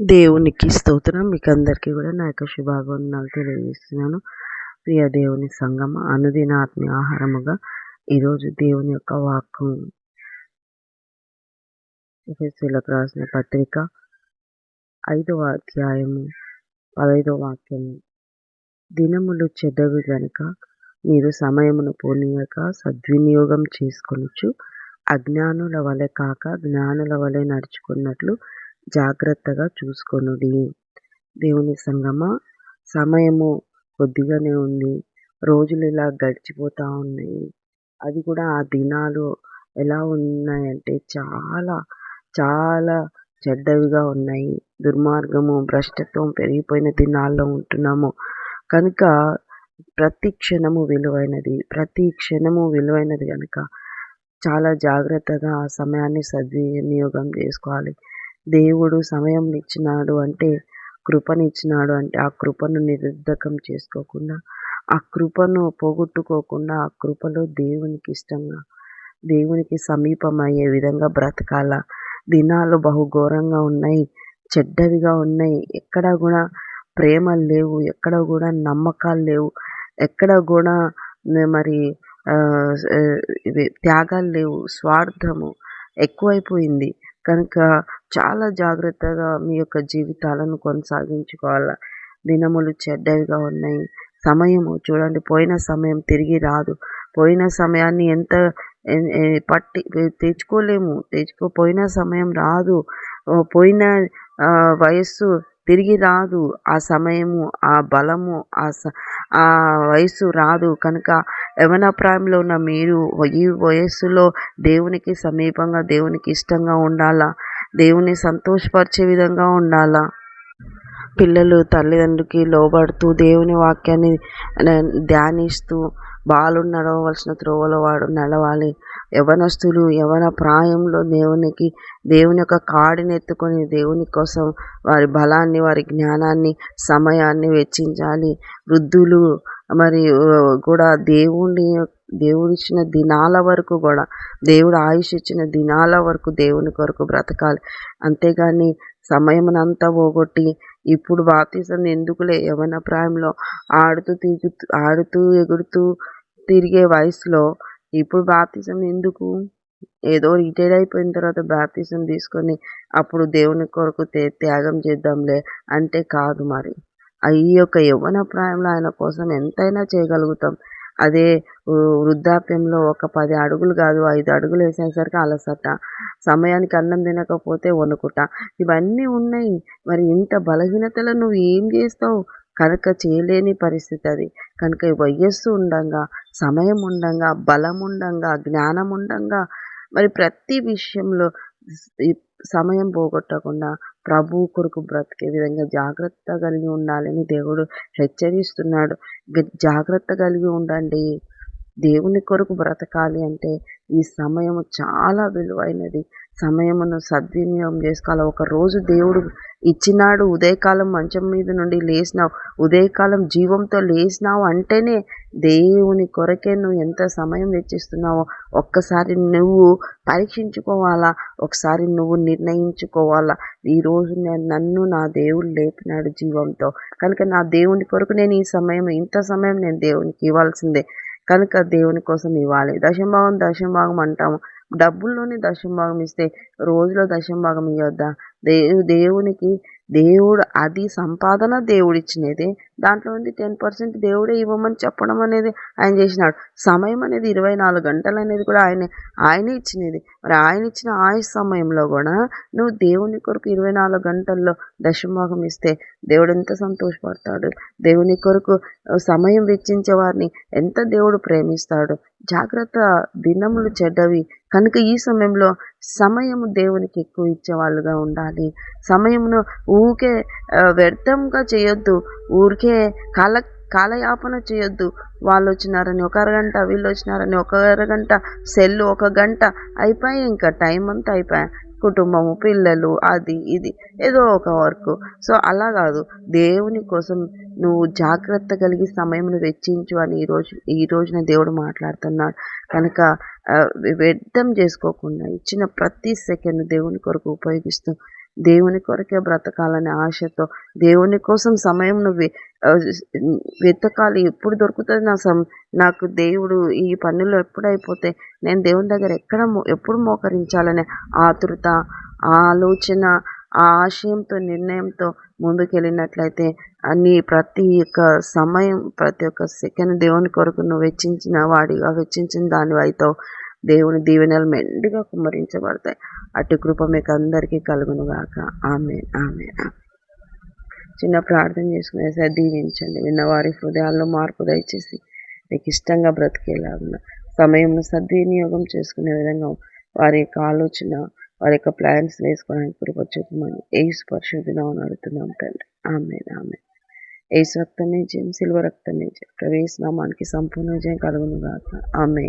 దేవునికి స్తోత్రం. మీకు అందరికీ కూడా నా యొక్క శుభాగోన్నాలు తెలియజేస్తున్నాను. ప్రియ దేవుని సంగమ అనుదిన ఆత్మీయ ఆహారముగా ఈరోజు దేవుని యొక్క వాక్యం ఎఫ్ఎస్సీలకు రాసిన పత్రిక ఐదవ అధ్యాయము పదైదవ వాక్యము. దినములు చెడ్డవి గనుక మీరు సమయమును పోనీయక సద్వినియోగం చేసుకొనొచ్చు అజ్ఞానుల వలె కాక జ్ఞానుల వలె నడుచుకున్నట్లు జాగ్రత్తగా చూసుకొనుడి. దేవుని సంగమ సమయము కొద్దిగానే ఉంది. రోజులు ఇలా గడిచిపోతూ ఉన్నాయి. అది కూడా ఆ దినాలు ఎలా ఉన్నాయంటే చాలా చాలా చెడ్డవిగా ఉన్నాయి. దుర్మార్గము భ్రష్టత్వం పెరిగిపోయిన దినాల్లో ఉంటున్నాము. కనుక ప్రతి క్షణము విలువైనది ప్రతి క్షణము విలువైనది కనుక చాలా జాగ్రత్తగా ఆ సమయాన్ని సద్వినియోగం చేసుకోవాలి. దేవుడు సమయం ఇచ్చినాడు అంటే కృపనిచ్చినాడు అంటే ఆ కృపను నిరుద్ధకం చేసుకోకుండా ఆ కృపను పోగొట్టుకోకుండా ఆ కృపలో దేవునికి ఇష్టంగా దేవునికి సమీపమయ్యే విధంగా బ్రతకాల. దినాలు బహుఘోరంగా ఉన్నాయి చెడ్డవిగా ఉన్నాయి. ఎక్కడ కూడా ప్రేమలు లేవు ఎక్కడ కూడా నమ్మకాలు లేవు ఎక్కడ కూడా మరి త్యాగాలు లేవు. స్వార్థము ఎక్కువైపోయింది. కనుక చాలా జాగ్రత్తగా మీ యొక్క జీవితాలను కొనసాగించుకోవాలి. దినములు చెడ్డవిగా ఉన్నాయి. సమయము చూడండి పోయిన సమయం తిరిగి రాదు. పోయిన సమయాన్ని ఎంత పట్టి తెచ్చుకోలేము. తెచ్చుకోపోయిన సమయం రాదు. పోయిన వయస్సు తిరిగి రాదు. ఆ సమయము ఆ బలము ఆ ఆ వయస్సు రాదు. కనుక యవనప్రాయంలో ఉన్న మీరు ఈ వయస్సులో దేవునికి సమీపంగా దేవునికి ఇష్టంగా ఉండాలా? దేవుని సంతోషపరిచే విధంగా ఉండాలా? పిల్లలు తల్లిదండ్రులకి లోబడుతూ దేవుని వాక్యాన్ని ధ్యానిస్తూ బాలు నడవలసిన త్రోవలో వాడు నడవాలి. యవనస్తులు యవన ప్రాయంలో దేవునికి దేవుని యొక్క కాడిని ఎత్తుకొని దేవుని కోసం వారి బలాన్ని వారి జ్ఞానాన్ని సమయాన్ని వెచ్చించాలి. వృద్ధులు మరి కూడా దేవుని దేవుడిచ్చిన దినాల వరకు కూడా దేవుడు ఆయుష్ ఇచ్చిన దినాల వరకు దేవుని కొరకు బ్రతకాలి. అంతేగాని సమయమునంతా పోగొట్టి ఇప్పుడు బాప్తీసం ఎందుకులే యవన ప్రాయంలో ఆడుతూ తిరుగుతూ ఆడుతూ ఎగురుతూ తిరిగే వయసులో ఇప్పుడు బాప్తిజం ఎందుకు? ఏదో రిటైర్ అయిపోయిన తర్వాత బాప్తిజం తీసుకొని అప్పుడు దేవుని కొరకు త్యాగం చేద్దాంలే అంటే కాదు మరి. ఈ యొక్క యవ్వన ప్రాయంలో ఆయన కోసం ఎంతైనా చేయగలుగుతాం. అదే వృద్ధాప్యంలో ఒక పది అడుగులు కాదు ఐదు అడుగులు వేసేసరికి అలసట. సమయానికి అన్నం తినకపోతే వణుకుట. ఇవన్నీ ఉన్నాయి. మరి ఇంత బలహీనతలో నువ్వు ఏం చేస్తావు? కనుక చేయలేని పరిస్థితి అది కనుక వయస్సు ఉండంగా సమయం ఉండంగా బలం ఉండంగా జ్ఞానం ఉండంగా మరి ప్రతి విషయంలో సమయం పోగొట్టకుండా ప్రభు కొరకు బ్రతికే విధంగా జాగ్రత్త కలిగి ఉండాలని దేవుడు హెచ్చరిస్తున్నాడు. జాగ్రత్త కలిగి ఉండండి. దేవుని కొరకు బ్రతకాలి అంటే ఈ సమయము చాలా విలువైనది. సమయమును సద్వినియోగం చేసుకోవాలి. ఒక రోజు దేవుడు ఇచ్చినాడు ఉదయకాలం మంచం మీద నుండి లేచినావు. ఉదయకాలం జీవంతో లేచినావు అంటేనే దేవుని కొరకే నువ్వు ఎంత సమయం వెచ్చిస్తున్నావో. ఒక్కసారి నువ్వు పరీక్షించుకోవాలా? ఒకసారి నువ్వు నిర్ణయించుకోవాలా? ఈరోజు నన్ను నా దేవుడు లేపినాడు జీవంతో. కనుక నా దేవుని కొరకు నేను ఈ సమయం ఇంత సమయం నేను దేవునికి ఇవ్వాల్సిందే. కనుక దేవుని కోసం ఇవ్వాలి. దశంభాగం దశంభాగం అంటాము. డబ్బుల్లోనే దశంభాగం ఇస్తే రోజులో దశంభాగం ఇవ్వద్దా? దేవు దేవునికి దేవుడు అది సంపాదన దేవుడిచ్చినదే. దాంట్లో ఉంది టెన్ పర్సెంట్ దేవుడే ఇవ్వమని చెప్పడం అనేది ఆయన చేసినాడు. సమయం అనేది ఇరవై నాలుగు గంటలు అనేది కూడా ఆయన ఆయనే ఇచ్చినది. మరి ఆయన ఇచ్చిన ఆయుష్ సమయంలో కూడా నువ్వు దేవుని కొరకు ఇరవై నాలుగు గంటల్లో దశభాగం ఇస్తే దేవుడు ఎంత సంతోషపడతాడు. దేవుని కొరకు సమయం వెచ్చించే వారిని ఎంత దేవుడు ప్రేమిస్తాడు. జాగ్రత్త దినములు చెడ్డవి. కనుక ఈ సమయంలో సమయము దేవునికి ఎక్కువ ఇచ్చే వాళ్ళుగా ఉండాలి. సమయమును ఊరికే వ్యర్థంగా చేయొద్దు. ఊరికే కాల కాలయాపన చేయొద్దు. వాళ్ళు వచ్చినారని ఒక అరగంట వీళ్ళు వచ్చినారని ఒక అరగంట సెల్లు ఒక గంట అయిపోయి ఇంకా టైం అంతా అయిపోయా కుటుంబము పిల్లలు అది ఇది ఏదో ఒక వర్క్. సో అలా కాదు. దేవుని కోసం నువ్వు జాగ్రత్త కలిగి సమయంను వెచ్చించు అని ఈరోజు ఈ రోజున దేవుడు మాట్లాడుతున్నాడు. కనుక వ్యర్థం చేసుకోకుండా ఇచ్చిన ప్రతి సెకండ్ దేవుని కొరకు ఉపయోగిస్తూ దేవుని కొరకే బ్రతకాలనే ఆశతో దేవుని కోసం సమయం నువ్వు వెతకాలి. ఎప్పుడు దొరుకుతుంది నా సమ నాకు దేవుడు ఈ పనులు ఎప్పుడైపోతే నేను దేవుని దగ్గర ఎక్కడ ఎప్పుడు మోకరించాలనే ఆతృత ఆలోచన ఆ ఆశయంతో నిర్ణయంతో ముందుకెళ్ళినట్లయితే నీ ప్రతి ఒక్క సమయం ప్రతి ఒక్క సెకండ్ దేవుని కొరకు నువ్వు వెచ్చించిన వాడిగా వెచ్చించిన దాని అవుతావు దేవుని దీవెనలు మెండుగా కుమ్మరించబడతాయి. అటు కృప మీకు అందరికీ కలుగునుగాక. ఆమె ఆమె చిన్న ప్రార్థన చేసుకునే సార్ దీవించండి. విన్నవారి హృదయాల్లో మార్పు దయచేసి మీకు ఇష్టంగా బ్రతికేలాగా సమయంను సద్వినియోగం చేసుకునే విధంగా వారి యొక్క ఆలోచన వారి యొక్క ప్లాన్స్ వేసుకోవడానికి కృప చూపమని ఏసు పరిశుద్ధినామని అడుగుతున్నాం తండ్రి. ఆమె ఆమె ఏసు రక్తం నుంచి సిల్వ రక్తం నుంచి ప్రవేశనామానికి సంపూర్ణ విజయం కలుగును కాక ఆమె